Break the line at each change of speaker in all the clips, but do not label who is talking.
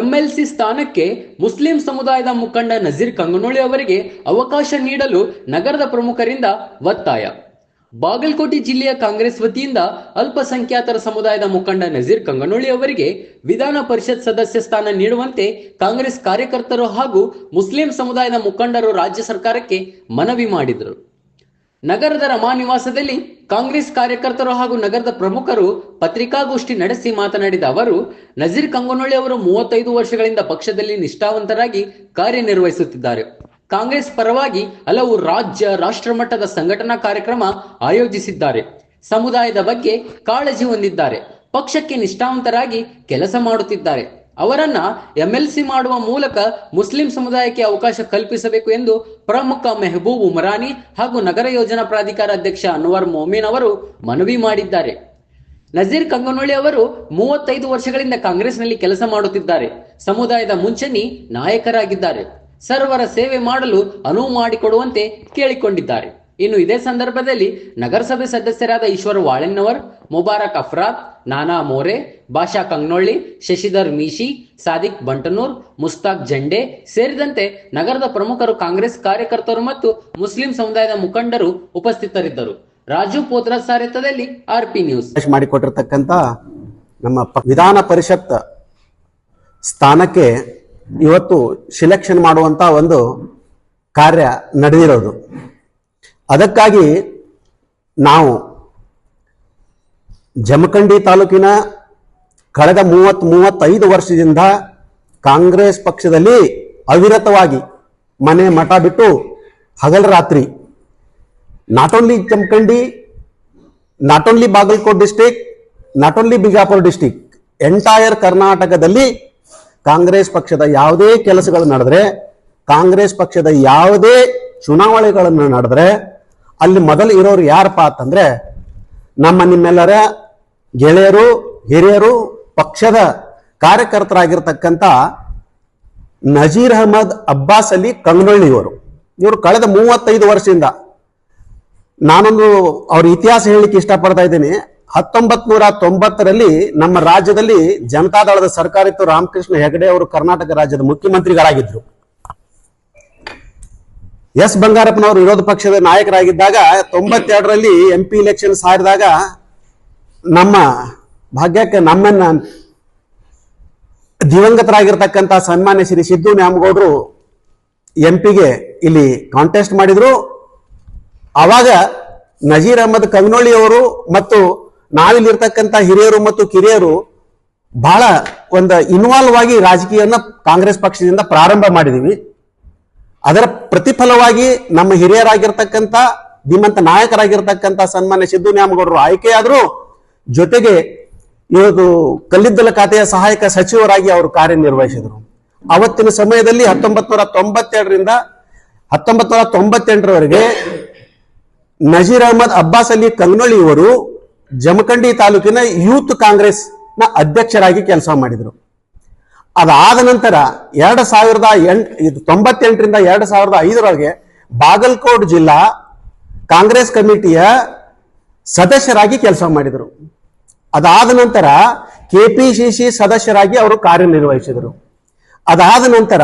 MLC ಸ್ಥಾನಕ್ಕೆ Muslim ಸಮುದಾಯದ ಮುಖಂಡ ನಜೀರ್ ಕಂಗನೋಳಿ ಅವರಿಗೆ ಅವಕಾಶ ನೀಡಲು ನಗರದ ಪ್ರಮುಖರಿಂದ ಒತ್ತಾಯ. ಬಾಗಲಕೋಟೆ ಜಿಲ್ಲೆಯ ಕಾಂಗ್ರೆಸ್ ವತಿಯಿಂದ ಅಲ್ಪಸಂಖ್ಯಾತರ ಸಮುದಾಯದ ಮುಖಂಡ ನಜೀರ್ ಕಂಗನೋಳಿ ಅವರಿಗೆ ವಿಧಾನ ಪರಿಷತ್ ಸದಸ್ಯ ಸ್ಥಾನ ನೀಡುವಂತೆ ಕಾಂಗ್ರೆಸ್ ಕಾರ್ಯಕರ್ತರು ಹಾಗೂ ಮುಸ್ಲಿಂ ಸಮುದಾಯದ ಮುಖಂಡರು ರಾಜ್ಯ ಸರ್ಕಾರಕ್ಕೆ ಮನವಿ ಮಾಡಿದರು. ನಗರದ ರಮಾನಿವಾಸದಲ್ಲಿ ಕಾಂಗ್ರೆಸ್ ಕಾರ್ಯಕರ್ತರು ಹಾಗೂ ನಗರದ ಪ್ರಮುಖರು ಪತ್ರಿಕಾಗೋಷ್ಠಿ ನಡೆಸಿ ಮಾತನಾಡಿದ ಅವರು, ನಜೀರ್ ಕಂಗನೊಳ್ಳಿ ಅವರು ಮೂವತ್ತೈದು ವರ್ಷಗಳಿಂದ ಪಕ್ಷದಲ್ಲಿ ನಿಷ್ಠಾವಂತರಾಗಿ ಕಾರ್ಯನಿರ್ವಹಿಸುತ್ತಿದ್ದಾರೆ. ಕಾಂಗ್ರೆಸ್ ಪರವಾಗಿ ಹಲವು ರಾಜ್ಯ ರಾಷ್ಟ್ರ ಮಟ್ಟದ ಸಂಘಟನಾ ಕಾರ್ಯಕ್ರಮ ಆಯೋಜಿಸಿದ್ದಾರೆ. ಸಮುದಾಯದ ಬಗ್ಗೆ ಕಾಳಜಿ ಹೊಂದಿದ್ದಾರೆ. ಪಕ್ಷಕ್ಕೆ ನಿಷ್ಠಾವಂತರಾಗಿ ಕೆಲಸ ಮಾಡುತ್ತಿದ್ದಾರೆ. ಅವರನ್ನ ಎಂಎಲ್ಸಿ ಮಾಡುವ ಮೂಲಕ ಮುಸ್ಲಿಂ ಸಮುದಾಯಕ್ಕೆ ಅವಕಾಶ ಕಲ್ಪಿಸಬೇಕು ಎಂದು ಪ್ರಮುಖ ಮೆಹಬೂಬ್ ಉಮರಾನಿ ಹಾಗೂ ನಗರ ಯೋಜನಾ ಪ್ರಾಧಿಕಾರ ಅಧ್ಯಕ್ಷ ಅನ್ವರ್ ಮೊಮಿನ್ ಅವರು ಮನವಿ ಮಾಡಿದ್ದಾರೆ. ನಜೀರ್ ಕಂಗನೊಳ್ಳಿ ಅವರು ಮೂವತ್ತೈದು ವರ್ಷಗಳಿಂದ ಕಾಂಗ್ರೆಸ್ನಲ್ಲಿ ಕೆಲಸ ಮಾಡುತ್ತಿದ್ದಾರೆ. ಸಮುದಾಯದ ಮುಂಚನಿ ನಾಯಕರಾಗಿದ್ದಾರೆ. ಸರ್ವರ ಸೇವೆ ಮಾಡಲು ಅನುವು ಮಾಡಿಕೊಡುವಂತೆ ಕೇಳಿಕೊಂಡಿದ್ದಾರೆ. ಇನ್ನು ಇದೇ ಸಂದರ್ಭದಲ್ಲಿ ನಗರಸಭೆ ಸದಸ್ಯರಾದ ಈಶ್ವರ ವಾಳೆನ್ನವರ್ ಮುಬಾರಕ್ ಅಫ್ರಾದ್, ನಾನಾ ಮೋರೆ ಭಾಷಾ ಕಂಗ್ನೊಳ್ಳಿ, ಶಶಿಧರ್ ಮೀಶಿ, ಸಾದಿಕ್ ಬಂಟನೂರ್, ಮುಸ್ತಾಕ್ ಜಂಡೆ ಸೇರಿದಂತೆ ನಗರದ ಪ್ರಮುಖರು ಕಾಂಗ್ರೆಸ್ ಕಾರ್ಯಕರ್ತರು ಮತ್ತು ಮುಸ್ಲಿಂ ಸಮುದಾಯದ ಮುಖಂಡರು ಉಪಸ್ಥಿತರಿದ್ದರು. ರಾಜು ಪೋತ್ರ ಸಾರೆತ್ಯದಲ್ಲಿ ಆರ್ ಪಿ
ನ್ಯೂಸ್ ಮಾಡಿಕೊಟ್ಟಿರತಕ್ಕಂತ ನಮ್ಮ ವಿಧಾನ ಪರಿಷತ್ ಸ್ಥಾನಕ್ಕೆ ಇವತ್ತು ಸಿಲೆಕ್ಷನ್ ಮಾಡುವಂತ ಒಂದು ಕಾರ್ಯ ನಡೆದಿರೋದು. ಅದಕ್ಕಾಗಿ ನಾವು ಜಮಖಂಡಿ ತಾಲೂಕಿನ ಕಳೆದ ಮೂವತ್ ಮೂವತ್ತೈದು ವರ್ಷದಿಂದ ಕಾಂಗ್ರೆಸ್ ಪಕ್ಷದಲ್ಲಿ ಅವಿರತವಾಗಿ ಮನೆ ಮಠ ಬಿಟ್ಟು ಹಗಲು ರಾತ್ರಿ not only Jamkhandi not only Bagalkot district not only Bijapur district entire ಕರ್ನಾಟಕದಲ್ಲಿ ಕಾಂಗ್ರೆಸ್ ಪಕ್ಷದ ಯಾವುದೇ ಕೆಲಸಗಳು ನಡೆದ್ರೆ, ಕಾಂಗ್ರೆಸ್ ಪಕ್ಷದ ಯಾವುದೇ ಚುನಾವಣೆಗಳನ್ನು ನಡೆದ್ರೆ ಅಲ್ಲಿ ಮೊದಲು ಇರೋರು ಯಾರಪ್ಪ ಅಂತಂದ್ರೆ ನಮ್ಮ ನಿಮ್ಮೆಲ್ಲರ ಗೆಳೆಯರು, ಹಿರಿಯರು, ಪಕ್ಷದ ಕಾರ್ಯಕರ್ತರಾಗಿರ್ತಕ್ಕಂಥ ನಜೀರ್ ಅಹಮದ್ ಅಬ್ಬಾಸ್ ಅಲಿ ಕಂಗನೊಳ್ಳಿ ಇವರು ಇವರು ಕಳೆದ ಮೂವತ್ತೈದು ವರ್ಷದಿಂದ ನಾನೊಂದು ಅವ್ರ ಇತಿಹಾಸ ಹೇಳಲಿಕ್ಕೆ ಇಷ್ಟಪಡ್ತಾ ಇದ್ದೀನಿ. ಹತ್ತೊಂಬತ್ ನೂರ ತೊಂಬತ್ತರಲ್ಲಿ ನಮ್ಮ ರಾಜ್ಯದಲ್ಲಿ ಜನತಾದಳದ ಸರ್ಕಾರ ಇತ್ತು. ರಾಮಕೃಷ್ಣ ಹೆಗಡೆ ಅವರು ಕರ್ನಾಟಕ ರಾಜ್ಯದ ಮುಖ್ಯಮಂತ್ರಿಗಳಾಗಿದ್ರು. ಎಸ್ ಬಂಗಾರಪ್ಪನವರು ವಿರೋಧ ಪಕ್ಷದ ನಾಯಕರಾಗಿದ್ದಾಗ ತೊಂಬತ್ತೆರಡರಲ್ಲಿ ಎಂ ಪಿ ಇಲೆಕ್ಷನ್ ಸಾರಿದಾಗ ನಮ್ಮ ಭಾಗ್ಯಕ್ಕೆ ನಮ್ಮನ್ನ ದಿವಂಗತರಾಗಿರ್ತಕ್ಕಂಥ ಸನ್ಮಾನ್ಯ ಶ್ರೀ ಸಿದ್ದು ನ್ಯಾಮಗೌಡರು ಎಂ ಪಿಗೆ ಇಲ್ಲಿ ಕಾಂಟೆಸ್ಟ್ ಮಾಡಿದ್ರು. ಅವಾಗ ನಜೀರ್ ಅಹಮದ್ ಕವಿನೊಳ್ಳಿ ಅವರು ಮತ್ತು ನಾವಿಲ್ಲಿರ್ತಕ್ಕಂಥ ಹಿರಿಯರು ಮತ್ತು ಕಿರಿಯರು ಬಹಳ ಒಂದು ಇನ್ವಾಲ್ವ್ ಆಗಿ ರಾಜಕೀಯವನ್ನ ಕಾಂಗ್ರೆಸ್ ಪಕ್ಷದಿಂದ ಪ್ರಾರಂಭ ಮಾಡಿದೀವಿ. ಅದರ ಪ್ರತಿಫಲವಾಗಿ ನಮ್ಮ ಹಿರಿಯರಾಗಿರ್ತಕ್ಕಂಥ ಧೀಮಂತ ನಾಯಕರಾಗಿರ್ತಕ್ಕಂಥ ಸನ್ಮಾನ್ಯ ಸಿದ್ದು ನ್ಯಾಮಗೌಡರು ಆಯ್ಕೆಯಾದರು ಜೊತೆಗೆ ಇವತ್ತು ಕಲ್ಲಿದ್ದಲ ಖಾತೆಯ ಸಹಾಯಕ ಸಚಿವರಾಗಿ ಅವರು ಕಾರ್ಯನಿರ್ವಹಿಸಿದರು. ಅವತ್ತಿನ ಸಮಯದಲ್ಲಿ ಹತ್ತೊಂಬತ್ ನೂರ ತೊಂಬತ್ತೆರಡರಿಂದ ಹತ್ತೊಂಬತ್ ನೂರ ತೊಂಬತ್ತೆಂಟರವರೆಗೆ ನಜೀರ್ ಅಹಮದ್ ಅಬ್ಬಾಸ್ ಅಲಿ ಕಂಗ್ನೊಳ್ಳಿ ಇವರು ಜಮಖಂಡಿ ತಾಲೂಕಿನ ಯೂತ್ ಕಾಂಗ್ರೆಸ್ನ ಅಧ್ಯಕ್ಷರಾಗಿ ಕೆಲಸ ಮಾಡಿದರು. ಅದಾದ ನಂತರ ಎರಡು ಸಾವಿರದ ಎಂಟ್, ಇದು ತೊಂಬತ್ತೆಂಟರಿಂದ ಎರಡು ಸಾವಿರದ ಐದರೊಳಗೆ ಬಾಗಲಕೋಟ್ ಜಿಲ್ಲಾ ಕಾಂಗ್ರೆಸ್ ಕಮಿಟಿಯ ಸದಸ್ಯರಾಗಿ ಕೆಲಸ ಮಾಡಿದರು. ಅದಾದ ನಂತರ ಕೆಪಿಸಿಸಿ ಸದಸ್ಯರಾಗಿ ಅವರು ಕಾರ್ಯನಿರ್ವಹಿಸಿದರು. ಅದಾದ ನಂತರ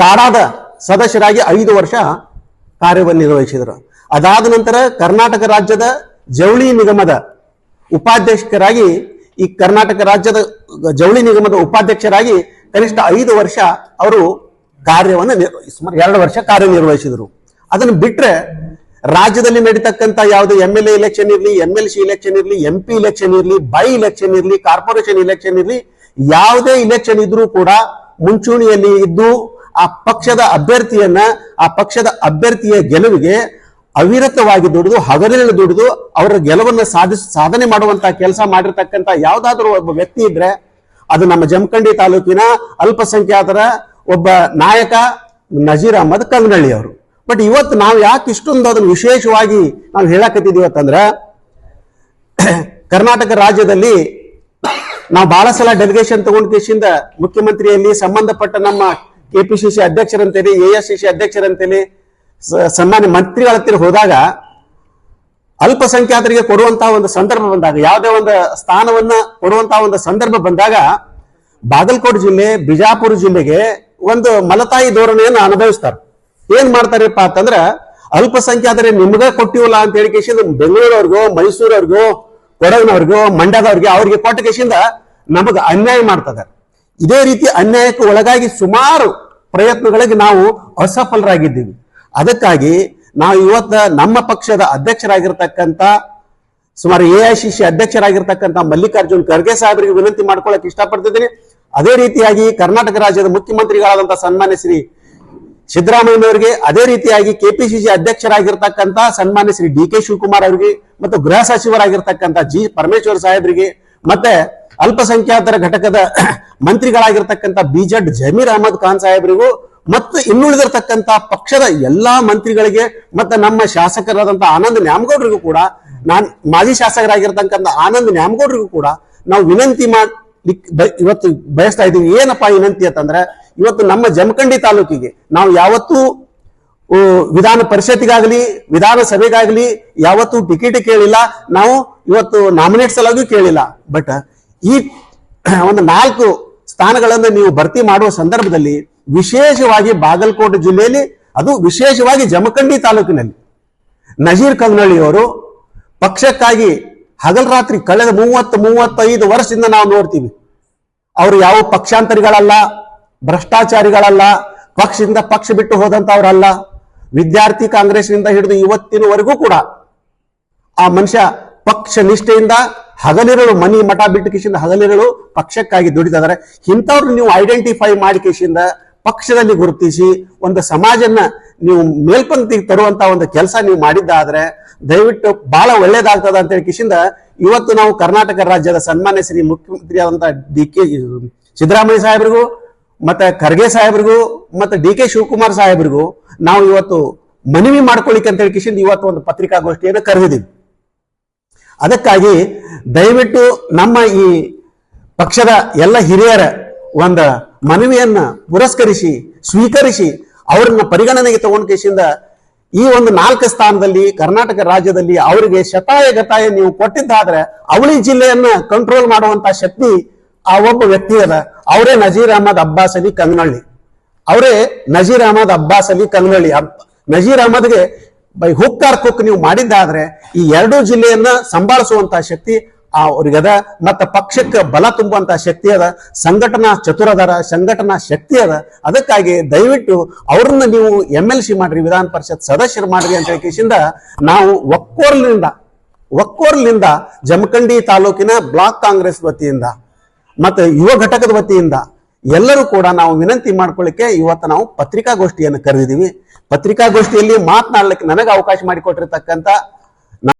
ಕಾಡಾದ ಸದಸ್ಯರಾಗಿ ಐದು ವರ್ಷ ಕಾರ್ಯವನ್ನು ನಿರ್ವಹಿಸಿದರು ಅದಾದ ನಂತರ ಕರ್ನಾಟಕ ರಾಜ್ಯದ ಜವಳಿ ನಿಗಮದ ಉಪಾಧ್ಯಕ್ಷರಾಗಿ ಈ ಕರ್ನಾಟಕ ರಾಜ್ಯದ ಜವಳಿ ನಿಗಮದ ಉಪಾಧ್ಯಕ್ಷರಾಗಿ ಕನಿಷ್ಠ ಐದು ವರ್ಷ ಅವರು ಕಾರ್ಯವನ್ನು ಸುಮಾರು ಎರಡು ವರ್ಷ ಕಾರ್ಯನಿರ್ವಹಿಸಿದರು. ಅದನ್ನು ಬಿಟ್ರೆ ರಾಜ್ಯದಲ್ಲಿ ನಡೀತಕ್ಕಂಥ ಯಾವುದೇ ಎಂ ಎಲ್ ಎ ಇಲೆಕ್ಷನ್ ಇರಲಿ ಎಂ ಎಲ್ ಸಿ ಇಲೆಕ್ಷನ್ ಇರಲಿ ಎಂ ಪಿ ಇಲೆಕ್ಷನ್ ಇರಲಿ ಬೈ ಇಲೆಕ್ಷನ್ ಇರಲಿ ಕಾರ್ಪೊರೇಷನ್ ಇಲೆಕ್ಷನ್ ಇರಲಿ, ಯಾವುದೇ ಇಲೆಕ್ಷನ್ ಇದ್ರೂ ಕೂಡ ಮುಂಚೂಣಿಯಲ್ಲಿ ಇದ್ದು ಆ ಪಕ್ಷದ ಅಭ್ಯರ್ಥಿಯನ್ನ, ಆ ಪಕ್ಷದ ಅಭ್ಯರ್ಥಿಯ ಗೆಲುವಿಗೆ ಅವಿರತವಾಗಿ ದುಡಿದು, ಹಗಲಿನಲ್ಲಿ ದುಡಿದು ಅವರ ಗೆಲುವನ್ನು ಸಾಧಿಸ, ಸಾಧನೆ ಮಾಡುವಂತ ಕೆಲಸ ಮಾಡಿರ್ತಕ್ಕಂಥ ಯಾವ್ದಾದ್ರು ಒಬ್ಬ ವ್ಯಕ್ತಿ ಇದ್ರೆ, ಅದು ನಮ್ಮ ಜಮಖಂಡಿ ತಾಲೂಕಿನ ಅಲ್ಪಸಂಖ್ಯಾತರ ಒಬ್ಬ ನಾಯಕ ನಜೀರ್ ಅಹಮದ್ ಕಂಗನಳ್ಳಿ ಅವರು. ಬಟ್ ಇವತ್ತು ನಾವು ಯಾಕೆ ಇಷ್ಟೊಂದು ಅದನ್ನು ವಿಶೇಷವಾಗಿ ನಾವು ಹೇಳಕತ್ತಿದೀವಿ ಅಂತಂದ್ರೆ, ಕರ್ನಾಟಕ ರಾಜ್ಯದಲ್ಲಿ ನಾವು ಬಹಳ ಸಲ ಡೆಲಿಗೇಷನ್ ತಗೊಂಡ ಕೇಸಿಂದ ಮುಖ್ಯಮಂತ್ರಿಯಲ್ಲಿ ಸಂಬಂಧಪಟ್ಟ ನಮ್ಮ ಕೆಪಿಸಿಸಿ ಅಧ್ಯಕ್ಷರಂತೇಳಿ ಎ ಎಸ್ ಸಿ ಅಧ್ಯಕ್ಷರಂತೇಳಿ ಸನ್ಮಾನ್ಯ ಮಂತ್ರಿಗಳ ಹತ್ತಿರ ಹೋದಾಗ ಅಲ್ಪಸಂಖ್ಯಾತರಿಗೆ ಕೊಡುವಂತಹ ಒಂದು ಸಂದರ್ಭ ಬಂದಾಗ, ಯಾವುದೇ ಒಂದು ಸ್ಥಾನವನ್ನ ಕೊಡುವಂತಹ ಒಂದು ಸಂದರ್ಭ ಬಂದಾಗ ಬಾಗಲಕೋಟೆ ಜಿಲ್ಲೆ, ಬಿಜಾಪುರ ಜಿಲ್ಲೆಗೆ ಒಂದು ಮಲತಾಯಿ ಧೋರಣೆಯನ್ನು ಅನುಭವಿಸ್ತಾರೆ. ಏನ್ ಮಾಡ್ತಾರಪ್ಪ ಅಂತಂದ್ರ, ಅಲ್ಪಸಂಖ್ಯಾತರೆ ನಿಮ್ಗ ಕೊಟ್ಟಿವಲ್ಲ ಅಂತ ಹೇಳಿ ಕೇಸಿಂದ ಬೆಂಗಳೂರವ್ರಿಗೋ, ಮೈಸೂರವ್ರಿಗೋ, ಕೊಡಗಿನವ್ರಿಗೋ, ಮಂಡ್ಯದವ್ರಿಗೆ ಅವ್ರಿಗೆ ಕೊಟ್ಟ ಕೇಸಿಂದ ನಮಗ ಅನ್ಯಾಯ ಮಾಡ್ತದೆ. ಇದೇ ರೀತಿ ಅನ್ಯಾಯಕ್ಕೆ ಒಳಗಾಗಿ ಸುಮಾರು ಪ್ರಯತ್ನಗಳಿಗೆ ನಾವು ಅಸಫಲರಾಗಿದ್ದೀವಿ. ಅದಕ್ಕಾಗಿ ನಾವು ಇವತ್ತ ನಮ್ಮ ಪಕ್ಷದ ಅಧ್ಯಕ್ಷರಾಗಿರ್ತಕ್ಕಂಥ, ಸುಮಾರು ಎ ಐ ಸಿ ಸಿ ಅಧ್ಯಕ್ಷರಾಗಿರ್ತಕ್ಕಂಥ ಮಲ್ಲಿಕಾರ್ಜುನ್ ಖರ್ಗೆ ಸಾಹೇಬರಿಗೆ ವಿನಂತಿ ಮಾಡ್ಕೊಳ್ಳಕ್ಕೆ ಇಷ್ಟಪಡ್ತಿದ್ದೀನಿ. ಅದೇ ರೀತಿಯಾಗಿ ಕರ್ನಾಟಕ ರಾಜ್ಯದ ಮುಖ್ಯಮಂತ್ರಿಗಳಾದಂತಹ ಸನ್ಮಾನ್ಯ ಶ್ರೀ ಸಿದ್ದರಾಮಯ್ಯನವರಿಗೆ, ಅದೇ ರೀತಿಯಾಗಿ ಕೆಪಿಸಿಸಿ ಅಧ್ಯಕ್ಷರಾಗಿರ್ತಕ್ಕಂಥ ಸನ್ಮಾನ್ಯ ಶ್ರೀ ಡಿ ಕೆ ಶಿವಕುಮಾರ್ ಅವರಿಗೆ ಮತ್ತು ಗೃಹ ಸಚಿವರಾಗಿರ್ತಕ್ಕಂಥ ಜಿ ಪರಮೇಶ್ವರ್ ಸಾಹೇಬರಿಗೆ, ಮತ್ತೆ ಅಲ್ಪಸಂಖ್ಯಾತರ ಘಟಕದ ಮಂತ್ರಿಗಳಾಗಿರ್ತಕ್ಕಂಥ ಬಿಜೆಡ್ ಜಮೀರ್ ಅಹಮದ್ ಖಾನ್ ಸಾಹೇಬರಿಗೂ ಮತ್ತು ಇನ್ನುಳಿದಿರ್ತಕ್ಕಂಥ ಪಕ್ಷದ ಎಲ್ಲಾ ಮಂತ್ರಿಗಳಿಗೆ ಮತ್ತೆ ನಮ್ಮ ಶಾಸಕರಾದಂಥ ಆನಂದ್ ನ್ಯಾಮಗೌಡರಿಗೂ ಕೂಡ, ನಾನು ಮಾಜಿ ಶಾಸಕರಾಗಿರ್ತಕ್ಕಂಥ ಆನಂದ್ ನ್ಯಾಮಗೌಡರಿಗೂ ಕೂಡ ನಾವು ವಿನಂತಿ ಮಾಡಿ ಇವತ್ತು ಬಯಸ್ತಾ ಇದ್ದೀವಿ. ಏನಪ್ಪಾ ವಿನಂತಿ ಅಂತಂದ್ರೆ, ಇವತ್ತು ನಮ್ಮ ಜಮಖಂಡಿ ತಾಲೂಕಿಗೆ ನಾವು ಯಾವತ್ತೂ ವಿಧಾನ ಪರಿಷತ್ಗಾಗಲಿ ವಿಧಾನಸಭೆಗಾಗಲಿ ಯಾವತ್ತೂ ಟಿಕೆಟ್ ಕೇಳಿಲ್ಲ. ನಾವು ಇವತ್ತು ನಾಮಿನೇಟ್ ಸಲುವಾಗಿ ಕೇಳಿಲ್ಲ. ಬಟ್ ಈ, ಒಂದು ನಾಲ್ಕು ಸ್ಥಾನಗಳನ್ನು ನೀವು ಭರ್ತಿ ಮಾಡುವ ಸಂದರ್ಭದಲ್ಲಿ ವಿಶೇಷವಾಗಿ ಬಾಗಲಕೋಟೆ ಜಿಲ್ಲೆಯಲ್ಲಿ, ಅದು ವಿಶೇಷವಾಗಿ ಜಮಖಂಡಿ ತಾಲೂಕಿನಲ್ಲಿ. ನಜೀರ್ ಕಂಗ್ನಳ್ಳಿಯವರು ಪಕ್ಷಕ್ಕಾಗಿ ಹಗಲ್ ರಾತ್ರಿ ಕಳೆದ ಮೂವತ್ತು, ಮೂವತ್ತೈದು ವರ್ಷದಿಂದ ನಾವು ನೋಡ್ತೀವಿ. ಅವರು ಯಾವ ಪಕ್ಷಾಂತರಿಗಳಲ್ಲ, ಭ್ರಷ್ಟಾಚಾರಿಗಳಲ್ಲ, ಪಕ್ಷದಿಂದ ಪಕ್ಷ ಬಿಟ್ಟು ಹೋದಂತವ್ರಲ್ಲ ವಿದ್ಯಾರ್ಥಿ ಕಾಂಗ್ರೆಸ್ನಿಂದ ಹಿಡಿದು ಇವತ್ತಿನವರೆಗೂ ಕೂಡ ಆ ಮನುಷ್ಯ ಪಕ್ಷ ನಿಷ್ಠೆಯಿಂದ ಹಗಲಿರಳು ಮನಿ ಮಠ ಬಿಟ್ಟು ಕಿಶಿಂದ ಹಗಲಿರಳು ಪಕ್ಷಕ್ಕಾಗಿ ದುಡಿತಿದ್ದಾರೆ ಇಂಥವ್ರು ನೀವು ಐಡೆಂಟಿಫೈ ಮಾಡಿ ಕಿಶಿಂದ ಪಕ್ಷದಲ್ಲಿ ಗುರುತಿಸಿ ಒಂದು ಸಮಾಜನ್ನ ನೀವು ಮೇಲ್ಪಂಕ್ತಿಗೆ ತರುವಂತ ಒಂದು ಕೆಲಸ ನೀವು ಮಾಡಿದ್ದಾದ್ರೆ ದಯವಿಟ್ಟು ಬಹಳ ಒಳ್ಳೇದಾಗ್ತದ ಅಂತ ಹೇಳಿ ಕಿಶಿಂದ, ಇವತ್ತು ನಾವು ಕರ್ನಾಟಕ ರಾಜ್ಯದ ಸನ್ಮಾನ್ಯ ಶ್ರೀ ಮುಖ್ಯಮಂತ್ರಿ ಆದಂತ ಡಿ ಕೆ ಸಿದ್ದರಾಮಯ್ಯ ಸಾಹೇಬರಿಗೂ, ಮತ್ತೆ ಖರ್ಗೆ ಸಾಹೇಬರಿಗೂ, ಮತ್ತೆ ಡಿ ಕೆ ಶಿವಕುಮಾರ್ ಸಾಹೇಬರಿಗೂ ನಾವು ಇವತ್ತು ಮನವಿ ಮಾಡ್ಕೊಳ್ಳಿಕ್ಕೆ ಅಂತ ಹೇಳಿ ಕಿಶಿಂದ ಇವತ್ತು ಒಂದು ಪತ್ರಿಕಾಗೋಷ್ಠಿಯನ್ನು ಕರೆದಿದ್ದೀವಿ. ಅದಕ್ಕಾಗಿ ದಯವಿಟ್ಟು ನಮ್ಮ ಈ ಪಕ್ಷದ ಎಲ್ಲ ಹಿರಿಯರ ಒಂದು ಮನವಿಯನ್ನ ಪುರಸ್ಕರಿಸಿ, ಸ್ವೀಕರಿಸಿ ಅವರನ್ನ ಪರಿಗಣನೆಗೆ ತಗೊಂಡ ಕೇಸಿಂದ ಈ ಒಂದು ನಾಲ್ಕು ಸ್ಥಾನದಲ್ಲಿ ಕರ್ನಾಟಕ ರಾಜ್ಯದಲ್ಲಿ ಅವರಿಗೆ ಶತಾಯ ಗತಾಯ ನೀವು ಕೊಟ್ಟಿದ್ದಾದ್ರೆ ಅವಳಿ ಜಿಲ್ಲೆಯನ್ನ ಕಂಟ್ರೋಲ್ ಮಾಡುವಂತ ಶಕ್ತಿ ಆ ಒಬ್ಬ ವ್ಯಕ್ತಿ ಅದ. ಅವರೇ ನಜೀರ್ ಅಹಮದ್ ಅಬ್ಬಾಸ್ ಅಲಿ ಕಂಗನಳ್ಳಿ ಅವರೇ ನಜೀರ್ ಅಹಮದ್ ಅಬ್ಬಾಸ್ ಅಲಿ ನಜೀರ್ ಅಹಮದ್ಗೆ ಬೈ ಹುಕ್ಕಾರ್ ಕುಕ್ ನೀವು ಮಾಡಿದ್ದಾದ್ರೆ ಈ ಎರಡೂ ಜಿಲ್ಲೆಯನ್ನ ಸಂಭಾಳಿಸುವಂತಹ ಶಕ್ತಿ ಆ ಅವ್ರಿಗದ ಮತ್ತ ಪಕ್ಷಕ್ಕೆ ಬಲ ತುಂಬುವಂತ ಶಕ್ತಿ ಅದ. ಸಂಘಟನಾ ಚತುರದರ ಸಂಘಟನಾ ಶಕ್ತಿ ಅದ. ಅದಕ್ಕಾಗಿ ದಯವಿಟ್ಟು ಅವ್ರನ್ನ ನೀವು ಎಂ ಎಲ್ ಸಿ ಮಾಡ್ರಿ, ವಿಧಾನ ಪರಿಷತ್ ಸದಸ್ಯರು ಮಾಡ್ರಿ ಅಂತ ಹೇಳಿಕೆಯಿಂದ ನಾವು ಒಕ್ಕೋರ್ಲಿಂದ ಒಕ್ಕೋರ್ಲಿಂದ ಜಮಖಂಡಿ ತಾಲೂಕಿನ ಬ್ಲಾಕ್ ಕಾಂಗ್ರೆಸ್ ವತಿಯಿಂದ ಮತ್ತೆ ಯುವ ಘಟಕದ ವತಿಯಿಂದ ಎಲ್ಲರೂ ಕೂಡ ನಾವು ವಿನಂತಿ ಮಾಡ್ಕೊಳ್ಳಿಕ್ಕೆ ಇವತ್ತು ನಾವು ಪತ್ರಿಕಾಗೋಷ್ಠಿಯನ್ನು ಕರೆದಿದ್ದೀವಿ. ಪತ್ರಿಕಾಗೋಷ್ಠಿಯಲ್ಲಿ ಮಾತನಾಡ್ಲಿಕ್ಕೆ ನನಗೆ ಅವಕಾಶ ಮಾಡಿಕೊಟ್ಟಿರ್ತಕ್ಕಂಥ